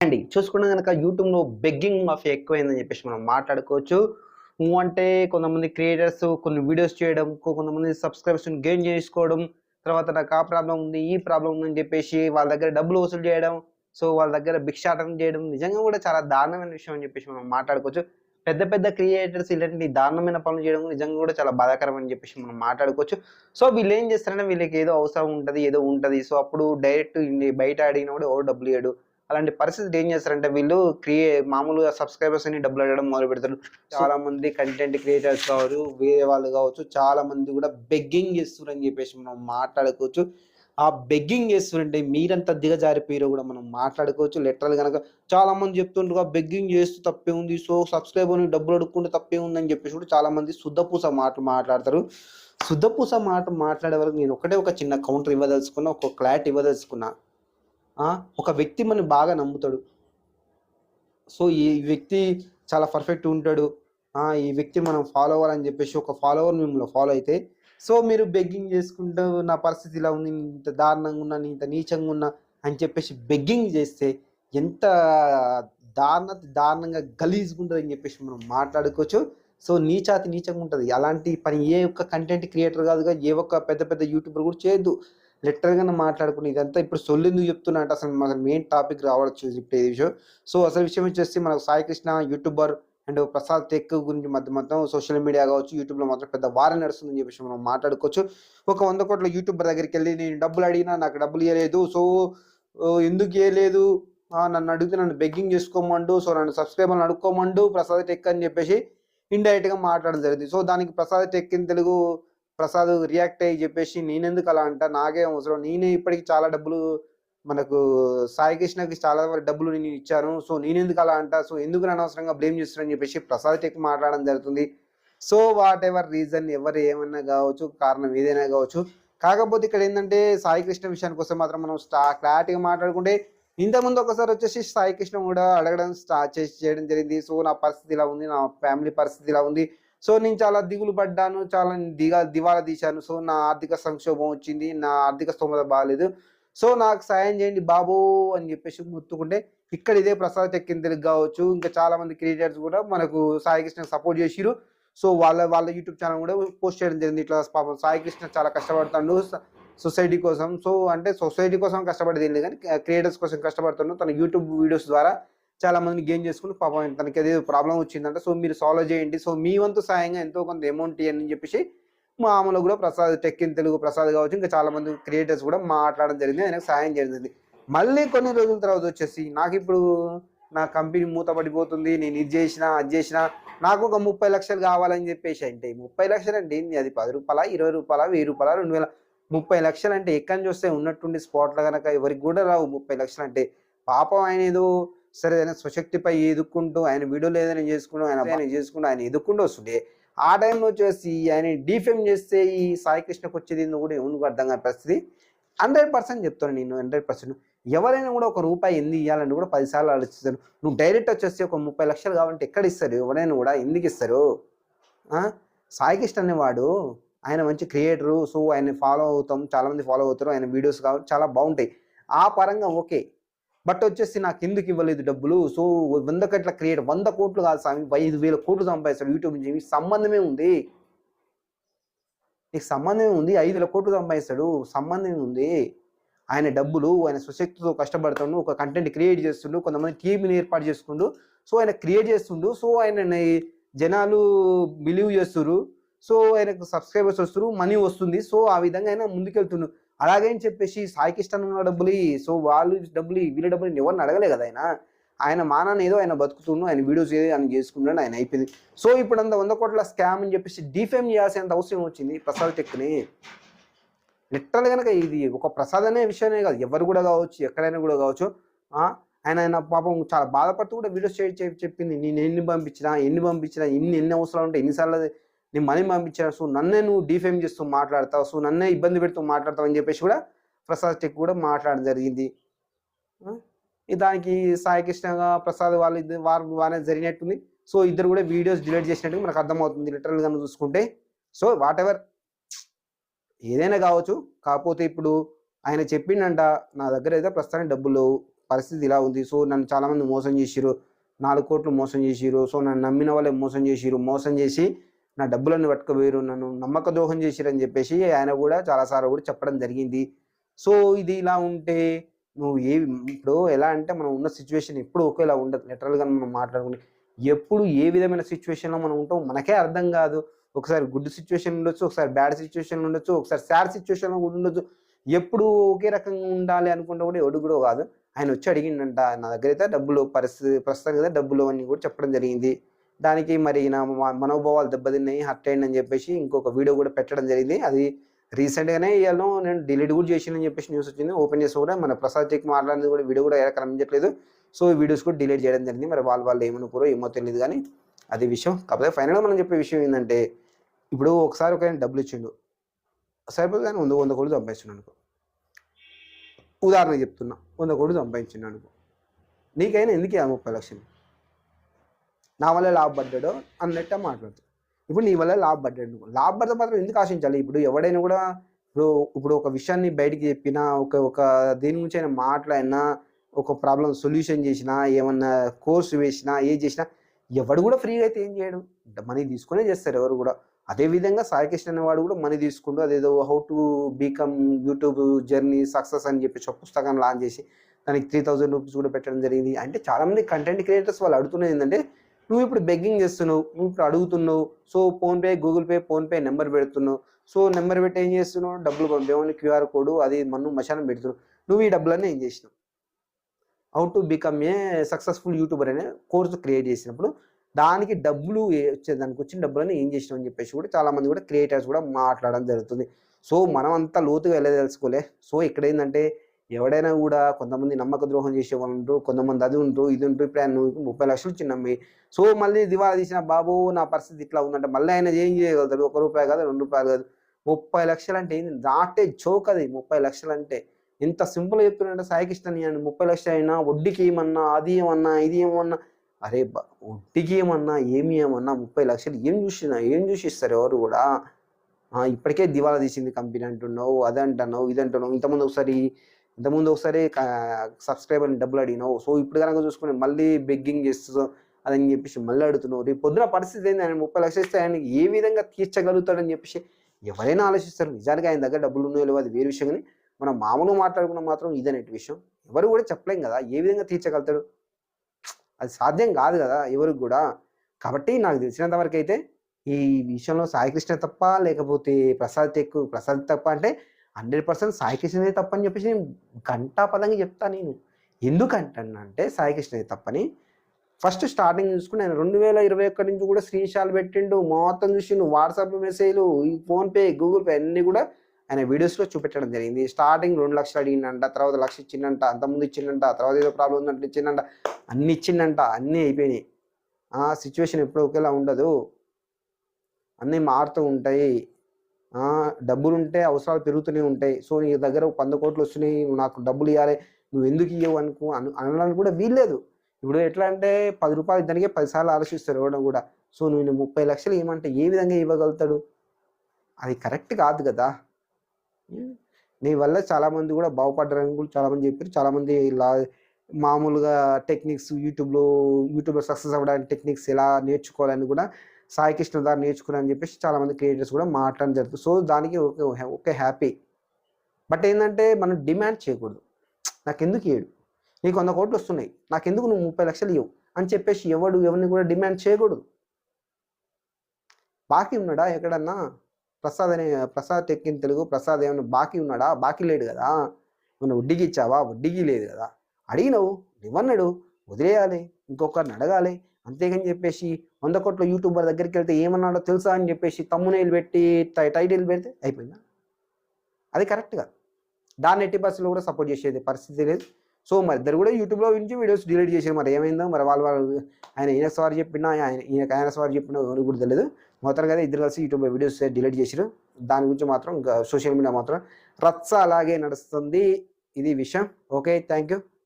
అండి చూసుకున్నా కనుక యూట్యూబ్లో బెగ్గింగ్ మాఫియా ఎక్కువైందని చెప్పేసి మనం మాట్లాడుకోవచ్చు. అంటే కొంతమంది క్రియేటర్స్ కొన్ని వీడియోస్ చేయడం కొంతమంది సబ్స్క్రిప్షన్ గెయిన్ చేసుకోవడం తర్వాత నాకు ఆ ప్రాబ్లం ఉంది ఈ ప్రాబ్లం ఉందని చెప్పేసి వాళ్ళ దగ్గర డబ్బులు వసూలు చేయడం సో వాళ్ళ దగ్గర భిక్షాటం చేయడం నిజంగా కూడా చాలా దారుణమైన విషయం అని చెప్పేసి మనం మాట్లాడుకోవచ్చు. పెద్ద పెద్ద క్రియేటర్స్ ఇలాంటి దారుణమైన పనులు చేయడం నిజంగా కూడా చాలా బాధాకరం అని చెప్పేసి మనం మాట్లాడుకోవచ్చు. సో వీళ్ళు ఏం చేస్తారంటే వీళ్ళకి ఏదో అవసరం ఉంటుంది ఏదో ఉంటుంది. సో అప్పుడు డైరెక్ట్ బయట అడిగినా కూడా ఎవరు డబ్బులు ఇవ్వడు అలాంటి పరిస్థితి ఏం చేస్తారంటే వీళ్ళు క్రియే మామూలుగా సబ్స్క్రైబర్స్ అని డబ్బులు అడగడం మొదలు పెడతారు. చాలా మంది కంటెంట్ క్రియేటర్స్ కావచ్చు వేరే వాళ్ళు కావచ్చు చాలా మంది కూడా బెగ్గింగ్ చేస్తున్నారు అని చెప్పేసి మనం మాట్లాడుకోవచ్చు. ఆ బెగ్గింగ్ చేస్తుంటే మీరంతా దిగజారిపోయారో కూడా మనం మాట్లాడుకోవచ్చు. లెటర్లు కనుక చాలా మంది చెప్తుంటారు బెగ్గింగ్ చేస్తూ తప్పే ఉంది. సో సబ్స్క్రైబర్ డబ్బులు అడుక్కుంటే తప్పే ఉంది అని చెప్పేసి కూడా చాలా మంది శుద్ధపూస మాటలు మాట్లాడతారు. శుద్ధపూస మాట మాట్లాడే వరకు నేను ఒకటే ఒక చిన్న కౌంటర్ ఇవ్వదలుచుకున్నా ఒక క్లారిటీ ఇవ్వదలుచుకున్నా. ఒక వ్యక్తి మనం బాగా నమ్ముతాడు. సో ఈ వ్యక్తి చాలా పర్ఫెక్ట్ ఉంటాడు. ఈ వ్యక్తి మనం ఫాలో అవ్వాలని చెప్పేసి ఒక ఫాలోవర్ మిమ్మల్ని ఫాలో అయితే సో మీరు బెగ్గింగ్ చేసుకుంటూ నా పరిస్థితి ఇలా ఉంది ఇంత దారుణంగా ఉన్నా ఇంత నీచంగా ఉన్నా అని చెప్పేసి బెగ్గింగ్ చేస్తే ఎంత దారుణ దారుణంగా గలీజ్గా ఉంటుంది అని చెప్పేసి మనం మాట్లాడుకోవచ్చు. సో నీచాతి నీచంగా ఉంటుంది. అలాంటి పని ఏ ఒక్క కంటెంట్ క్రియేటర్ కాదుగా ఏ ఒక్క పెద్ద పెద్ద యూట్యూబర్ కూడా చేయొద్దు. లిటరల్గా మాట్లాడుకుని ఇదంతా ఇప్పుడు సొల్లెందుకు చెప్తున్నా అంటే అసలు మన మెయిన్ టాపిక్ రావచ్చు ఇప్పుడు ఈ విషయం సో అసలు విషయం వచ్చేసి మనకు Sai Krishna YouTuber and Prasad tech గురించి మధ్య మొత్తం సోషల్ మీడియా కావచ్చు యూట్యూబ్లో మాత్రం పెద్ద వారం నడుస్తుందని చెప్పేసి మనం మాట్లాడుకోవచ్చు. ఒక వంద కోట్ల యూట్యూబర్ దగ్గరికి వెళ్ళి నేను డబ్బులు అడిగినా నాకు డబ్బులు ఇవ్వలేదు సో ఎందుకు ఇవ్వలేదు నన్ను అడిగితే నన్ను బెగ్గింగ్ చేసుకోమండు సో నన్ను సబ్స్క్రైబర్లు అడుక్కోమండు ప్రసాద్ టెక్ అని చెప్పేసి ఇండైరెక్ట్గా మాట్లాడడం జరిగింది. సో దానికి Prasad tech in Telugu Prasad react అయ్యి చెప్పేసి నేనెందుకు అలా అంట? నాకే అవసరం. నేనే ఇప్పటికి చాలా డబ్బులు మనకు సాయి కృష్ణకి చాలా డబ్బులు నేను ఇచ్చాను. సో నేనెందుకు అలా అంట? సో ఎందుకు అనవసరంగా బ్లేమ్ చేస్తున్నాను చెప్పేసి ప్రసాద్ టెక్ మాట్లాడడం జరుగుతుంది. సో వాట్ ఎవర్ రీజన్ ఎవరు ఏమన్నా కావచ్చు కారణం ఏదైనా కావచ్చు. కాకపోతే ఇక్కడ ఏంటంటే సాయి కృష్ణ విషయానికి వస్తే మాత్రం మనం స్టా క్లారిటీగా మాట్లాడుకుంటే ఇంతకుముందు ఒకసారి వచ్చేసి సాయి కృష్ణ కూడా అడగడం స్టార్ట్ చేసి చేయడం జరిగింది. సో నా పరిస్థితి ఇలా ఉంది. నా ఫ్యామిలీ పరిస్థితి ఇలా ఉంది. సో నేను చాలా దిగులు పడ్డాను చాలా దిగా దివాలా తీశాను. సో నా ఆర్థిక సంక్షోభం వచ్చింది నా ఆర్థిక స్తోమత బాగాలేదు సో నాకు సాయం చేయండి బాబు అని చెప్పేసి ముత్తుకుంటే ఇక్కడ ఇదే ప్రసాద్ చెక్కింది తెలుగు కావచ్చు. ఇంకా చాలా మంది క్రియేటర్స్ కూడా మనకు సాయి కృష్ణ సపోర్ట్ చేసిరు సో వాళ్ళ వాళ్ళ యూట్యూబ్ ఛానల్ కూడా పోస్ట్ చేయడం జరిగింది. ఇట్లా పాపం సాయి కృష్ణ చాలా కష్టపడతాడు సొసైటీ కోసం. సో అంటే సొసైటీ కోసం కష్టపడేది ఏం లేదు కానీ క్రియేటర్స్ కోసం కష్టపడుతున్నాడు తన యూట్యూబ్ వీడియోస్ ద్వారా చాలా మందిని గెయిన్ చేసుకుని పాపం తనకి అదే ప్రాబ్లం వచ్చిందంట. సో మీరు సాల్వ్ చేయండి. సో మీ వంతు సాయంగా ఎంతో కొంత అమౌంట్ అని చెప్పేసి మామూలుగా కూడా ప్రసాద్ టెక్ ఇన్ తెలుగు ప్రసాద్ కావచ్చు ఇంకా చాలా మంది క్రియేటర్స్ కూడా మాట్లాడడం జరిగింది. ఆయనకు సాయం జరిగింది. మళ్ళీ కొన్ని రోజుల తర్వాత వచ్చేసి నాకు ఇప్పుడు నా కంపెనీ మూతపడిపోతుంది. నేను ఇది చేసిన అది చేసిన నాకు ఒక ముప్పై లక్షలు కావాలని చెప్పేసి అంటే ముప్పై లక్షలు అంటే ఏంది? అది పది రూపాయల ఇరవై రూపాయల వెయ్యి రూపాయల రెండు వేల ముప్పై లక్షలు అంటే ఎక్కడి నుంచి వస్తే ఉన్నట్టుండి స్పాట్లో కనుక ఎవరికి కూడా రావు ముప్పై లక్షలు అంటే. పాపం ఆయన ఏదో సరే ఆయన స్వశక్తిపై ఎదుక్కుంటూ ఆయన వీడియోలు ఏదైనా చేసుకుంటూ ఆయన ఆయన చేసుకుంటూ ఆయన ఎదుక్కుంటూ వస్తుండే ఆ టైంలో వచ్చేసి ఆయన డిఫెమ్ చేస్తే ఈ సాయి కృష్ణకు వచ్చేది కూడా ఎవరికి అర్థం కాని పరిస్థితి. హండ్రెడ్ పర్సెంట్ చెప్తాను నేను హండ్రెడ్ పర్సెంట్. ఎవరైనా కూడా ఒక రూపాయి ఎందుకు ఇవ్వాలని కూడా పదిసార్లు ఆలోచిస్తాను నువ్వు డైరెక్ట్ వచ్చేసి ఒక ముప్పై లక్షలు కావాలంటే ఎక్కడ ఇస్తారు? ఎవరైనా కూడా ఎందుకు ఇస్తారు? సాయి కృష్ణ అనేవాడు ఆయన మంచి క్రియేటరు. సో ఆయన ఫాలో అవుతాం చాలా మంది ఫాలో అవుతారు. ఆయన వీడియోస్ కావాలి చాలా బాగుంటాయి. ఆ పరంగా ఓకే. బట్ వచ్చేసి నాకు ఎందుకు ఇవ్వలేదు డబ్బులు? సో వంద కట్ల క్రియేట్ వంద కోట్లు కాదు స్వామి ఐదు వేల కోట్లు సంపాదిస్తాడు యూట్యూబ్ నుంచి. మీకు సంబంధమే ఉంది. నీకు సంబంధమే ఉంది ఐదు వేల కోట్లు సంపాదిస్తాడు. సంబంధమే ఉంది. ఆయన డబ్బులు ఆయన స్వశక్తితో కష్టపడుతుండు ఒక కంటెంట్ క్రియేట్ చేస్తుండు కొంతమంది టీంని ఏర్పాటు చేసుకుండు. సో ఆయన క్రియేట్ చేస్తుండు. సో ఆయన జనాలు బిలీవ్ చేస్తున్నారు సో ఆయనకు సబ్స్క్రైబర్స్ వస్తారు మనీ వస్తుంది. సో ఆ విధంగా ఆయన ముందుకెళ్తుండు. అలాగే అని చెప్పేసి సాయికిష్టం ఉన్న డబ్బులు సో వాళ్ళు డబ్బులు వీళ్ళ డబ్బులు ఎవరిని అడగలే కదా ఆయన? ఆయన మానాన్ని ఏదో ఆయన బతుకుతుండు ఆయన వీడియోస్ ఏదో ఆయన చేసుకున్నాడు ఆయన అయిపోయింది. సో ఇప్పుడు అంత వంద కోట్ల స్కామ్ అని చెప్పేసి డిఫేమ్ చేయాల్సినంత అవసరం వచ్చింది ప్రసాద్ టెక్ని. లిటరల్ కనుక ఇది ఒక ప్రసాద్ అనే విషయమే కాదు ఎవరు కూడా కావచ్చు ఎక్కడైనా కూడా కావచ్చు ఆయన ఆయన పాపం చాలా బాధపడుతూ కూడా వీడియోస్ చేయ చెప్పింది. నేను ఎన్ని పంపించినా ఎన్ని పంపించినా ఎన్ని ఎన్ని అవసరాలు ఉంటాయి ఎన్నిసార్లు నీ మనీ పంపించారు. సో నన్నే నువ్వు డిఫేమ్ చేస్తూ మాట్లాడతావు. సో నన్నే ఇబ్బంది పెడుతూ మాట్లాడతావు అని చెప్పేసి కూడా ప్రసాద్ టెక్ కూడా మాట్లాడడం జరిగింది. దానికి సాయి కృష్ణగా ప్రసాద్ వాళ్ళు ఇద్దరు వారు బాగానే జరిగినట్టుంది. సో ఇద్దరు కూడా వీడియోస్ డిలీట్ చేసినట్టు మనకు అర్థమవుతుంది. లిటరల్గా చూసుకుంటే. సో వాట్ ఎవర్ ఏదైనా కావచ్చు. కాకపోతే ఇప్పుడు ఆయన చెప్పిండంట నా దగ్గర అయితే ప్రస్తుతానికి డబ్బులు పరిస్థితి ఇలా ఉంది. సో నన్ను చాలామంది మోసం చేసిరు నాలుగు కోట్లు మోసం చేసిరు సో నన్ను నమ్మిన వాళ్ళే మోసం చేసిరు మోసం చేసి నా డబ్బులన్నీ పట్టుకుపోయారు నన్ను నమ్మక ద్రోహం చేసిరు అని చెప్పేసి ఆయన కూడా చాలాసార్లు కూడా చెప్పడం జరిగింది. సో ఇది ఇలా ఉంటే నువ్వు ఏ ఇప్పుడు ఎలా అంటే మనం ఉన్న సిచ్యువేషన్ ఎప్పుడు ఒకేలా ఉండదు. లిటరల్గా మనం మాట్లాడుకుంటే ఎప్పుడు ఏ విధమైన సిచ్యువేషన్లో మనం ఉంటాం మనకే అర్థం కాదు. ఒకసారి గుడ్ సిచ్యువేషన్ ఉండొచ్చు ఒకసారి బ్యాడ్ సిచ్యువేషన్ ఉండొచ్చు ఒకసారి సాడ్ సిచ్యువేషన్లో కూడా ఉండొచ్చు. ఎప్పుడు ఒకే రకంగా ఉండాలి అనుకుంటే కూడా ఎవడు కూడా కాదు. ఆయన వచ్చి అడిగిండంట నా దగ్గర అయితే డబ్బులు పరిస్థితి ప్రస్తుతానికి అయితే డబ్బులు అని కూడా చెప్పడం జరిగింది. దానికి మరి నా మనోభావాలు దెబ్బతిన్నాయి హర్ట్ అయింది అని చెప్పేసి ఇంకొక వీడియో కూడా పెట్టడం జరిగింది. అది రీసెంట్గానే ఇవాళ నేను డిలీట్ కూడా చేసిన చెప్పేసి న్యూస్ వచ్చింది. ఓపెన్ చేసి కూడా మన ప్రసాద్ చెక్ మాట్లాడింది కూడా వీడియో కూడా ఎలా కనిపించట్లేదు సో ఈ వీడియోస్ కూడా డిలీట్ చేయడం జరిగింది. మరి వాళ్ళు వాళ్ళు ఏమనుకోరో ఏమో తెలియదు కానీ అది విషయం. కాకపోతే ఫైనల్గా మనం చెప్పే విషయం ఏంటంటే ఇప్పుడు ఒకసారి ఒక ఆయన డబ్బులు ఇచ్చిండు. సరిపోదు కానీ వంద వంద కోట్లు సంపాదించిండు అనుకో. ఉదాహరణ చెప్తున్నా వంద కోట్లు సంపాదించిండు అనుకో. నీకైనా ఎందుకు ఆ ముప్పై లక్షలు? నా వల్ల లాభపడ్డాడో అన్నట్టు మాట్లాడుతాడు ఇప్పుడు నీ వల్ల లాభపడ్డాడు లాభపడితే మాత్రం ఎందుకు ఆశించాలి? ఇప్పుడు ఎవడైనా కూడా ఇప్పుడు ఇప్పుడు ఒక విషయాన్ని బయటికి చెప్పినా ఒక ఒక దేని గురించి అయినా మాట్లాడినా ఒక ప్రాబ్లం సొల్యూషన్ చేసినా ఏమన్నా కోర్సు వేసినా ఏ చేసినా ఎవడు కూడా ఫ్రీగా అయితే ఏం చేయడు. మనీ తీసుకునే చేస్తారు ఎవరు కూడా. అదే విధంగా అనేవాడు కూడా మనీ తీసుకుంటూ అదేదో how to become YouTube journey success అని చెప్పి ఒక పుస్తకాన్ని లాంచ్ చేసి దానికి త్రీ థౌజండ్ రూపీస్ కూడా పెట్టడం జరిగింది. అంటే చాలామంది కంటెంట్ క్రియేటర్స్ వాళ్ళు అడుగుతున్నది ఏంటంటే నువ్వు ఇప్పుడు బెగ్గింగ్ చేస్తున్నావు నువ్వు ఇప్పుడు అడుగుతున్నావు so PhonePe Google Pay PhonePe number పెడుతున్నావు. సో నెంబర్ పెట్టి ఏం చేస్తున్నావు? డబ్బులు పంపేమని క్యూఆర్ కోడ్ అది మనం మశానం పెడుతున్నావు. నువ్వు ఈ డబ్బులన్నీ ఏం చేసినావు? How to become a successful YouTuber అనే కోర్సు క్రియేట్ చేసినప్పుడు దానికి డబ్బులు వచ్చే దానికి వచ్చిన డబ్బులని ఏం చేసినాం అని చెప్పేసి కూడా చాలామంది కూడా క్రియేటర్స్ కూడా మాట్లాడడం జరుగుతుంది. సో మనం అంతా లోతుగా వెళ్ళదలుచుకోలే. సో ఇక్కడ ఏంటంటే ఎవడైనా కూడా కొంతమంది నమ్మక ద్రోహం చేసే వాళ్ళు ఉంటారు కొంతమంది అది ఉంటారు ఇది ఉంటారు ఇప్పుడు ఆయన నువ్వు ముప్పై లక్షలు చిన్నమ్మి సో మళ్ళీ దివాళా తీసిన బాబు నా పరిస్థితి ఇట్లా ఉందంటే మళ్ళీ ఆయన ఏం చేయగలుగుతాడు? ఒక రూపాయి కాదు రెండు రూపాయలు కాదు. ముప్పై లక్షలు అంటే ఏంది? దాటే జోక్ అది ముప్పై లక్షలు అంటే ఎంత సింపుల్ చెప్తున్నాడంటే సాయికిష్టని అని ముప్పై లక్షలు అయినా వడ్డీకి ఏమన్నా అది ఏమన్నా ఇది ఏమన్నా. అరే వడ్డీకి ఏమన్నా ఏమి ఏమన్నా ముప్పై లక్షలు ఏం చూసినా ఏం చూసిస్తారు ఎవరు కూడా? ఇప్పటికే దివాలా తీసింది కంపెనీ అంటున్నావు అది అంటున్నావు ఇది అంటున్నావు ఇంతమంది ఒకసారి ఇంతకుముందు ఒకసారి సబ్స్క్రైబర్ డబ్బులు అడిగినావు. సో ఇప్పుడు కనుక చూసుకుని మళ్ళీ బెగ్గింగ్ చేస్తున్నావు అదని చెప్పేసి మళ్ళీ అడుగుతున్నావు. రేపు పొద్దున పరిస్థితి ఏంది? ఆయన ముప్పై లక్షలు ఇస్తే ఆయన ఏ విధంగా తీర్చగలుగుతాడని చెప్పేసి ఎవరైనా ఆలోచిస్తారు. నిజానికి ఆయన దగ్గర డబ్బులు ఉన్నాయో లేవో అది వేరే విషయం. కానీ మనం మామూలు మాట్లాడుకున్న మాత్రం ఇదనేటి విషయం. ఎవరు కూడా చెప్పలేం కదా ఏ విధంగా తీర్చగలుగుతాడు? అది సాధ్యం కాదు కదా ఎవరికి కూడా. కాబట్టి నాకు తెలిసినంత వరకు అయితే ఈ విషయంలో సాయికృష్ణ తప్ప లేకపోతే ప్రసాద్ ఎక్కువ ప్రసాద్ తప్ప అంటే హండ్రెడ్ పర్సెంట్ సాయికృష్ణదే తప్పని చెప్పేసి నేను గంటా పదంగా చెప్తా నేను. ఎందుకంటానంటే సాయికృష్ణదే తప్పని. ఫస్ట్ స్టార్టింగ్ చూసుకుని ఆయన రెండు వేల ఇరవై ఒక్కటి నుంచి కూడా స్క్రీన్ షాట్ పెట్టిండు మొత్తం చూసిండు వాట్సాప్ మెసేజ్లు ఈ ఫోన్పే గూగుల్ పే అన్నీ కూడా ఆయన వీడియోస్లో చూపెట్టడం జరిగింది. స్టార్టింగ్ రెండు లక్షలు అడిగిందంట తర్వాత లక్ష ఇచ్చిండంట అంతకుముందు ఇచ్చిందంట తర్వాత ఏదో ప్రాబ్లం ఉందంటే ఇచ్చిందంట అన్ని ఇచ్చిండంట అన్నీ అయిపోయినాయి. ఆ సిచ్యువేషన్ ఎప్పుడు ఒకేలా ఉండదు. అన్నీ మారుతూ ఉంటాయి. డబ్బులు ఉంటే అవసరాలు పెరుగుతూనే ఉంటాయి. సో నీ దగ్గర వంద కోట్లు వస్తున్నాయి నాకు డబ్బులు ఇవ్వాలి నువ్వు ఎందుకు ఇవ్వవు అనుకో అను అనడానికి కూడా వీల్లేదు. ఇప్పుడు ఎట్లా అంటే పది రూపాయలు దానికి పదిసార్లు ఆలోచిస్తారు ఇవ్వడం కూడా. సో నేను ముప్పై లక్షలు ఏమంటే ఏ విధంగా ఇవ్వగలుగుతాడు? అది కరెక్ట్ కాదు కదా. నీ వల్ల చాలామంది కూడా బాగుపడ్డారని కూడా చాలామంది చెప్పారు. చాలామంది ఇలా మామూలుగా టెక్నిక్స్ యూట్యూబ్లో యూట్యూబ్లో సక్సెస్ అవ్వడానికి టెక్నిక్స్ ఎలా నేర్చుకోవాలని కూడా సాయి కృష్ణ దాన్ని అని చెప్పేసి చాలామంది క్రియేటర్స్ కూడా మాట్లాడడం జరుగుతుంది. సో దానికి ఓకే ఓకే హ్యాపీ బట్ ఏంటంటే మనం డిమాండ్ చేయకూడదు. నాకు ఎందుకు ఇయ్యడు నీకు వంద కోట్లు వస్తున్నాయి. నాకు ఎందుకు నువ్వు ముప్పై లక్షలు ఇవ్వు? అని చెప్పేసి ఎవడు ఎవరిని కూడా డిమాండ్ చేయకూడదు. బాకీ ఉన్నాడా ఎక్కడన్నా? ప్రసాద్ అనే ప్రసాద్ ఎక్కిన తెలుగు ప్రసాద్ ఏమన్నా బాకీ ఉన్నాడా? బాకీ లేడు కదా. ఏమన్నా వడ్డీకి ఇచ్చావా? వడ్డీకి లేదు కదా. అడిగినవు. నువ్వన్నాడు. వదిలేయాలి. ఇంకొకరిని అడగాలి. అంతేగాని చెప్పేసి వంద కోట్ల యూట్యూబర్ దగ్గరికి వెళ్తే ఏమన్నాడో తెలుసా అని చెప్పేసి తమ్మునేలు పెట్టి టై- టైటిల్ పెడితే అయిపోయిందా? అది కరెక్ట్గా దాన్ని ఎట్టి బస్సులో కూడా సపోర్ట్ చేసేది పరిస్థితి లేదు. సో మరి ఇద్దరు కూడా యూట్యూబ్లో నుంచి వీడియోస్ డిలీట్ చేసారు మరి ఏమైందో మరి వాళ్ళు వాళ్ళు ఆయన ఈయన సార్ చెప్పినా ఆయన ఈయన ఆయన సార్ చెప్పినా ఎవరు కూడా తెలియదు. మొత్తం కదా ఇద్దరు కలిసి యూట్యూబ్లో వీడియోస్ డిలీట్ చేశారు. దాని గురించి మాత్రం సోషల్ మీడియా మాత్రం రచ్చ అలాగే నడుస్తుంది. ఇది విషయం. Okay thank you